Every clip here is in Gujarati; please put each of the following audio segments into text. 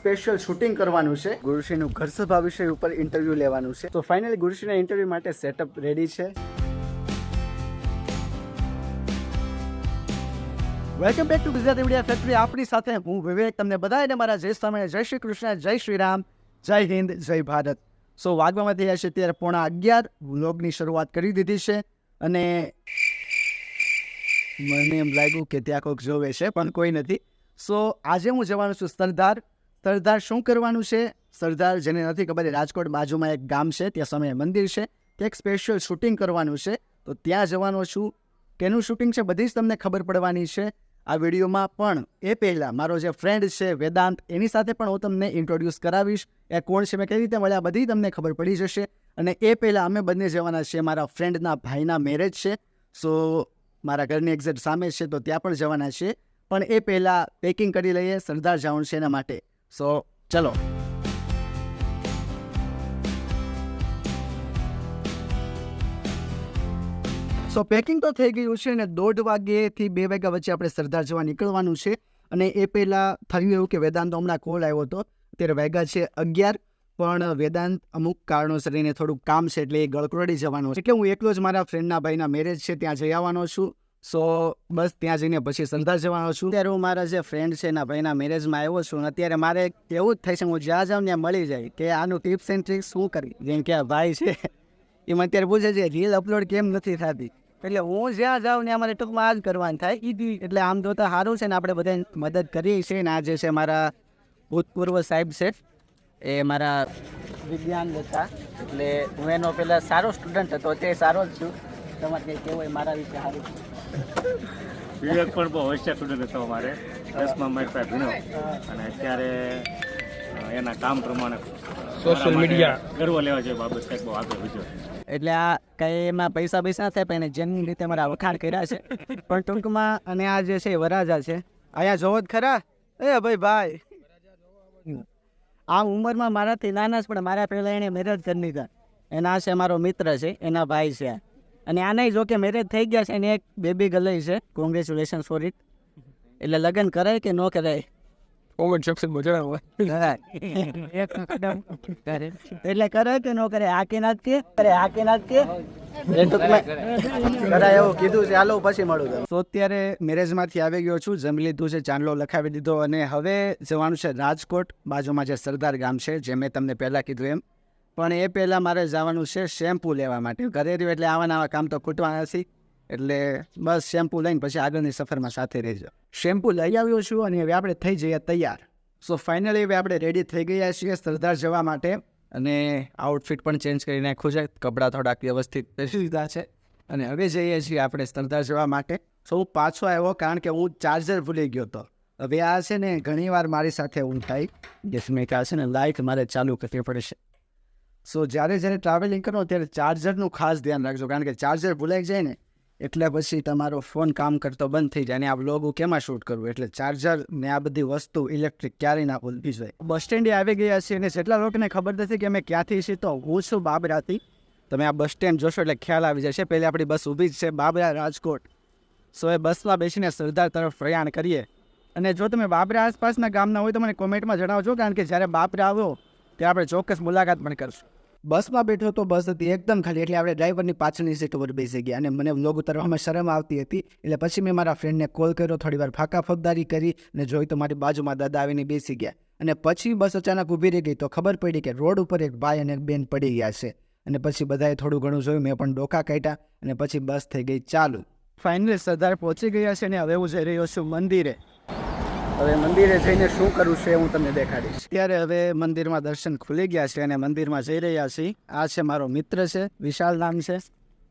સ્પેશિયલ શૂટિંગ કરવાનું છે. ગુરુશ્રીનું ઘર સભા વિષય ઉપર ઇન્ટરવ્યૂ લેવાનું છે. તો ફાઇનલી ગુરુશ્રીના ઇન્ટરવ્યૂ માટે સેટઅપ રેડી છે. Welcome back to Gujarat media factory આપણી સાથે હું વિવેક. તમને બધાને મારા જય સ્વામી જય શ્રી કૃષ્ણ, જય શ્રી રામ, જય હિન્દ, જય ભારત. સો વાગવામાં થયા છે ત્યારે પોણા અગિયાર. વ્લોગની શરૂઆત કરી દીધી છે અને મને એમ લાગ્યું કે ત્યાં કોઈક જોવે છે, પણ કોઈ નથી. સો આજે હું જવાનું છું સરદાર સરદાર શું કરવાનું છે? સરદાર, જેને નથી ખબર, એ રાજકોટ બાજુમાં એક ગામ છે, ત્યાં સમયે મંદિર છે, ત્યાં એક સ્પેશિયલ શૂટિંગ કરવાનું છે. તો ત્યાં જવાનો છું. કેનું શૂટિંગ છે બધી જ તમને ખબર પડવાની છે. આ વિડીયોમાં પણ એ પહેલાં મારો જે ફ્રેન્ડ છે, વેદાંત, એની સાથે પણ હું તમને ઇન્ટ્રોડ્યુસ કરાવીશ. એ કોણ છે, મેં કઈ રીતે મળ્યા, બધી તમને ખબર પડી જશે. અને એ પહેલાં અમે બંને જવાના છીએ મારા ફ્રેન્ડના ભાઈના મેરેજ છે. સો મારા ઘરની એક્ઝેક્ટ સામે છે, તો ત્યાં પણ જવાના છીએ. પણ એ પહેલાં પેકિંગ કરી લઈએ, સરદાર જવાનું છે એના માટે. સો ચલો સો પેકિંગ તો થઈ ગયું છે અને દોઢ વાગ્યેથી બે વાગ્યા વચ્ચે આપણે સરદાર જવા નીકળવાનું છે. અને એ પહેલાં થયું એવું કે વેદાંત હમણાં કોલ આવ્યો હતો. અત્યારે વાગ્યા છે અગિયાર, પણ વેદાંત અમુક કારણોસર એને થોડુંક કામ છે એટલે એ ગળકરોડી જવાનો છે. એટલે હું એકલો જ મારા ફ્રેન્ડના ભાઈના મેરેજ છે, ત્યાં જઈ આવવાનો છું. સો બસ ત્યાં જઈને પછી સંધા જવાનો છું. ત્યારે હું મારા જે ફ્રેન્ડ છે એના ભાઈના મેરેજમાં આવ્યો છું અત્યારે મારે એવું જ થાય છે, હું જ્યાં જાઉં ત્યાં મળી જાય કે આનું ટિપ્સ એન્ડ ટ્રિક્સ શું કરી જેમ કે આ ભાઈ છે એ મને અત્યારે પૂછે છે રીલ અપલોડ કેમ નથી થતી? એટલે હું જ્યાં જાઉં ને અમારે ટૂંકમાં આ જ કરવાનું થાય. ઈ એટલે આમ તો સારું છે ને, આપણે બધા મદદ કરીએ છીએ ને, આ જે છે મારા ભૂતપૂર્વ સાહેબ છે, એ મારા વિજ્ઞાન હતા. એટલે હું એનો પહેલાં સારો સ્ટુડન્ટ હતો, તે સારો જ છું. તમારે કંઈ કહેવું મારા વિશે સારું વિવેક પણ બહુ હોશિયાર સ્ટુડન્ટ હતો અમારે. દસમાં મારી પાસે ભણ્યો. અને અત્યારે એના કામ પ્રમાણે સોશિયલ મીડિયા ગર્વ લેવા જોઈએ બાબત સાહેબ બહુ આગળ વધ્યો. એટલે આ કંઈ એમાં પૈસા પૈસા થાય પણ એને જેની રીતે મારા વખાણ કર્યા છે. પણ ટૂંકમાં અને આ જે છે એ વરાજા છે. અહીંયા જોવો જ ખરા? એ ભાઈ ભાઈ. આ ઉંમરમાં મારાથી નાના છે પણ મારા પહેલાં એણે મેરેજ કરી લીધા. એના છે મારો મિત્ર છે એના ભાઈ છે અને આને જો કે મેરેજ થઈ ગયા છે અને એક બેબી ગલઈ છે. કોંગ્રેચ્યુલેશન ફોર ઇટ એટલે લગ્ન કરાય કે ન કરાય? કોમેન્ટ સેક્શનમાં જણાવો. એટલે કરે કે ન કરે આ કે ના કે? કરે આ કે ના કે? એ ટૂંકમાં કરાય એવું કીધું છે. હાલો પછી મળું અત્યારે મેરેજમાંથી આવી ગયો છું. જમી લીધું છે ચાંદલો લખાવી દીધો. અને હવે જવાનું છે રાજકોટ બાજુમાં જે સરદાર ગામ છે જે મેં તમને પહેલાં કીધું એમ. પણ એ પહેલાં મારે જવાનું છે શેમ્પૂ લેવા માટે. ઘરે રહ્યું એટલે આવા નવા કામ તો ખૂટવાના નથી. એટલે બસ શેમ્પૂ લઈને પછી આગળની સફરમાં સાથે રહેજો. શેમ્પૂ લઈ આવ્યો છું અને હવે આપણે થઈ જઈએ તૈયાર. સો ફાઇનલી હવે આપણે રેડી થઈ ગયા છીએ સરદાર જવા માટે. અને આઉટફિટ પણ ચેન્જ કરી નાખ્યું છે. કપડાં થોડાક વ્યવસ્થિત પહેરી દીધા છે. અને હવે જઈએ છીએ આપણે સરદાર જવા માટે. સો હું પાછો આવ્યો કારણ કે હું ચાર્જર ભૂલી ગયો હતો. હવે આ છે ને ઘણીવાર મારી સાથે ઊંઘ થાય. કે મેં કહા છે ને લાઇટ મારે ચાલુ કરવી પડશે. સો જ્યારે જ્યારે ટ્રાવેલિંગ કરો ત્યારે ચાર્જરનું ખાસ ધ્યાન રાખજો. કારણ કે ચાર્જર ભૂલાઈ જાય ને, એટલે પછી તમારો ફોન કામ કરતો બંધ થઈ જાય. અને આ બ્લોગ કેમાં શૂટ કરવું એટલે ચાર્જર ને આ બધી વસ્તુ ઇલેક્ટ્રિક ક્યારેય ના ભૂલવી જોઈએ. બસ સ્ટેન્ડે આવી ગયા છીએ અને જેટલા લોકોને ખબર નથી કે અમે ક્યાંથી છીએ, તો હું છું બાબરાથી તમે આ બસ સ્ટેન્ડ જોશો એટલે ખ્યાલ આવી જશે. પહેલી આપણી બસ ઊભી જ છે, બાબરા રાજકોટ. સો એ બસમાં બેસીને સરદાર તરફ પ્રયાણ કરીએ. અને જો તમે બાબરા આસપાસના ગામના હોય તો મને કોમેન્ટમાં જણાવજો. કારણ કે જ્યારે બાબરા આવ્યો ત્યારે આપણે ચોક્કસ મુલાકાત પણ કરશું. બસમાં બેઠો તો બસ હતી એકદમ ખાલી, એટલે આપણે ડ્રાઈવરની પાછળની સીટ ઉપર બેસી ગયા. અને મને વ્લોગ ઉતારવામાં શરમ આવતી હતી, એટલે પછી મેં મારા ફ્રેન્ડને કોલ કર્યો થોડી વાર ફાંકા ફગદારી કરી અને જોઈ તો મારી બાજુમાં દાદા આવીને બેસી ગયા. અને પછી બસ અચાનક ઊભી રહી ગઈ તો ખબર પડી કે રોડ ઉપર એક ભાઈ અને એક બેન પડી ગયા છે. અને પછી બધાએ થોડું ઘણું જોયું, મેં પણ ડોકા કાઢ્યા અને પછી બસ થઈ ગઈ ચાલુ. ફાઇનલી સરદાર પહોંચી ગયા છે અને હવે હું જઈ રહ્યો છું મંદિરે. હવે મંદિરે જઈને શું કરવું છે હું તમને દેખાડીશ. ત્યારે હવે મંદિરમાં દર્શન ખુલી ગયા છે અને મંદિરમાં જઈ રહ્યા છીએ. આ છે મારો મિત્ર છે, વિશાલ નામ છે.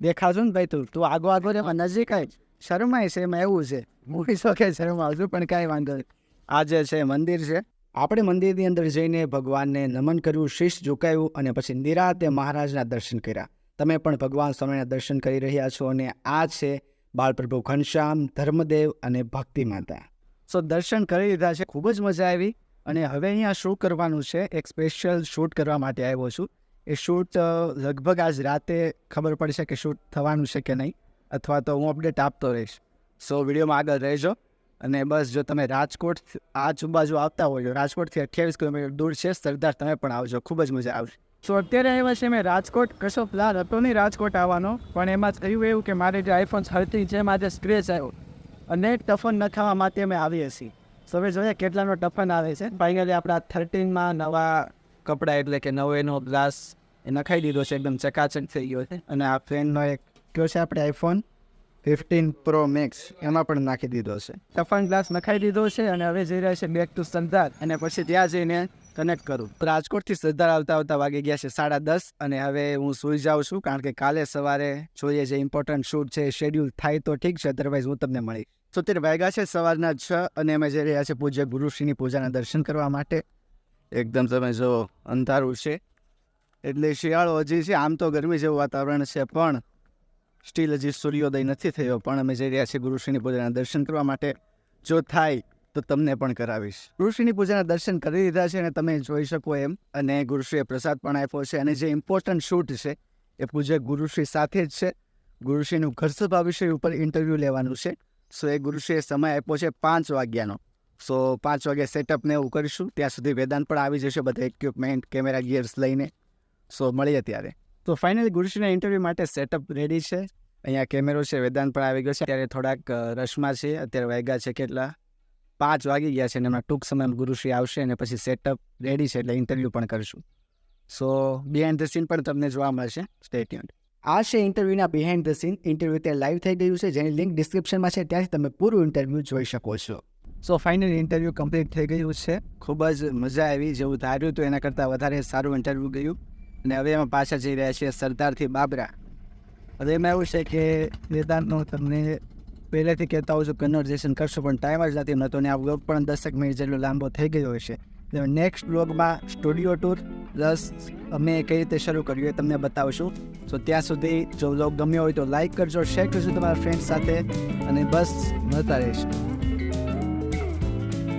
દેખાજો ને ભાઈ તું તું આગો આગો રે નજીક આય. શરમાય છે, એમાં એવું છે. મૂકી શકે શરમાવ છું, પણ કાંઈ વાંધો નહીં. આ જે છે મંદિર છે. આપણે મંદિરની અંદર જઈને ભગવાનને નમન કર્યું, શીશ ઝુકાયું અને પછી નિરાતે મહારાજના દર્શન કર્યા. તમે પણ ભગવાન સ્વામીના દર્શન કરી રહ્યા છો અને આ છે બાળપ્રભુ ઘનશ્યામ, ધર્મદેવ અને ભક્તિ માતા. સો દર્શન કરી લીધા છે. ખૂબ જ મજા આવી. અને હવે અહીંયા શું કરવાનું છે. એક સ્પેશિયલ શૂટ કરવા માટે આવ્યો છું. એ શૂટ લગભગ આજ રાતે ખબર પડશે કે શૂટ થવાનું છે કે નહીં, અથવા તો હું અપડેટ આપતો રહીશ. સો વિડીયોમાં આગળ રહેજો. અને બસ જો તમે રાજકોટ આજુબાજુ આવતા હોય રાજકોટથી અઠ્યાવીસ કિલોમીટર દૂર છે, સરદાર તમે પણ આવજો. ખૂબ જ મજા આવશે. સો અત્યારે આવ્યા છે મેં રાજકોટ. કશો પ્લાન હતો નહીં રાજકોટ આવવાનો. પણ એમાં થયું એવું કે મારે જે આઈફોન થર્ટીન છે આજે સ્ક્રેચ આવ્યો. અને ટફન નખાવા માટે અમે આવીએ છીએ. સો હવે જોઈએ કેટલાનો ટફન આવે છે. ફાઇનલી આપણા થર્ટીનમાં નવા કપડાં એટલે કે નવો એનો ગ્લાસ એ નખાઈ દીધો છે, એકદમ ચકાચક થઈ ગયો છે. અને આ ફ્રેન્ડનો એક કયો છે આપણે આઈફોન ફિફ્ટીન પ્રો મેક્સ એમાં પણ નાખી દીધો છે. ટફન ગ્લાસ નખાઈ દીધો છે અને હવે જઈ રહ્યા છે બેક ટુ સરદાર અને પછી ત્યાં જઈને કનેક્ટ કરું. રાજકોટથી સરદાર આવતા આવતા વાગી ગયા છે સાડા દસ અને હવે હું સૂઈ જાઉં છું કારણ કે કાલે સવારે જોઈએ જે ઇમ્પોર્ટન્ટ શૂટ છે શેડ્યુલ થાય તો ઠીક છે અદરવાઇઝ હું તમને મળી. તો અત્યારે વાગ્યા છે સવારના છ અને અમે જઈ રહ્યા છે પૂજ્ય ગુરુશ્રીની પૂજાના દર્શન કરવા માટે. એકદમ તમે જો અંધારું છે. એટલે શિયાળો હજી છે, આમ તો ગરમી જેવું વાતાવરણ છે, પણ સ્ટીલ હજી સૂર્યોદય નથી થયો, પણ અમે જઈ રહ્યા છીએ ગુરુશ્રીની પૂજાના દર્શન કરવા માટે. જો થાય તો તમને પણ કરાવીશ. ગુરુશ્રીની પૂજાના દર્શન કરી દીધા છે અને તમે જોઈ શકો એમ. અને ગુરુશ્રીએ પ્રસાદ પણ આપ્યો છે અને જે ઇમ્પોર્ટન્ટ શૂટ છે, એ પૂજક ગુરુશ્રી સાથે જ છે. ગુરુશ્રીનું ઘરસભા વિષય ઉપર ઇન્ટરવ્યૂ લેવાનું છે. સો એ ગુરુશ્રીએ સમય આપ્યો છે પાંચ વાગ્યાનો. સો પાંચ વાગે સેટઅપ ને એવું કરીશું. ત્યાં સુધી વેદાંત પણ આવી જશે, બધા ઇક્વિપમેન્ટ કેમેરા ગિયર્સ લઈને. સો મળીએ ત્યારે. તો ફાઇનલી ગુરુશ્રીના ઇન્ટરવ્યૂ માટે સેટઅપ રેડી છે. અહીંયા કેમેરો છે, વેદાંત પણ આવી ગયો છે. ત્યારે થોડાક રસમાં છે. અત્યારે વાગ્યા છે કેટલા? પાંચ વાગી ગયા છે અને એમાં ટૂંક સમયમાં ગુરુશ્રી આવશે અને પછી સેટઅપ રેડી છે એટલે ઇન્ટરવ્યૂ પણ કરીશું. સો બિહાઇન્ડ ધ સીન પણ તમને જોવા મળશે. સ્ટેટમેન્ટ આ છે ઇન્ટરવ્યૂના બિહાઇન્ડ ધ સીન ઇન્ટરવ્યૂ તે લાઈવ થઈ ગયું છે. જેની લિંક ડિસ્ક્રિપ્શનમાં છે. ત્યાંથી તમે પૂરું ઇન્ટરવ્યૂ જોઈ શકો છો. સો ફાઇનલી ઇન્ટરવ્યૂ કમ્પ્લીટ થઈ ગયું છે. ખૂબ જ મજા આવી જેવું ધાર્યું હતું. એના કરતાં વધારે સારું ઇન્ટરવ્યૂ ગયું. અને હવે એમાં પાછા જઈ રહ્યા છીએ સરદારથી બાબરા. હવે એમાં એવું છે કે વેદાંતનો તમને પહેલેથી કહેતા હોઉં છું કન્વર્ઝેશન કરશો, પણ ટાઈમ જ નથી નહોતો ને આ વ્લોગ પણ દસક મિનિટ જેટલો લાંબો થઈ ગયો હશે. એટલે નેક્સ્ટ બ્લોગમાં સ્ટુડિયો ટૂર પ્લસ અમે કઈ રીતે શરૂ કર્યું એ તમને બતાવશું. સો ત્યાં સુધી જો બ્લોગ ગમ્યો હોય તો લાઇક કરજો શેર કરજો તમારા ફ્રેન્ડ સાથે અને બસ મળતા રહેશું.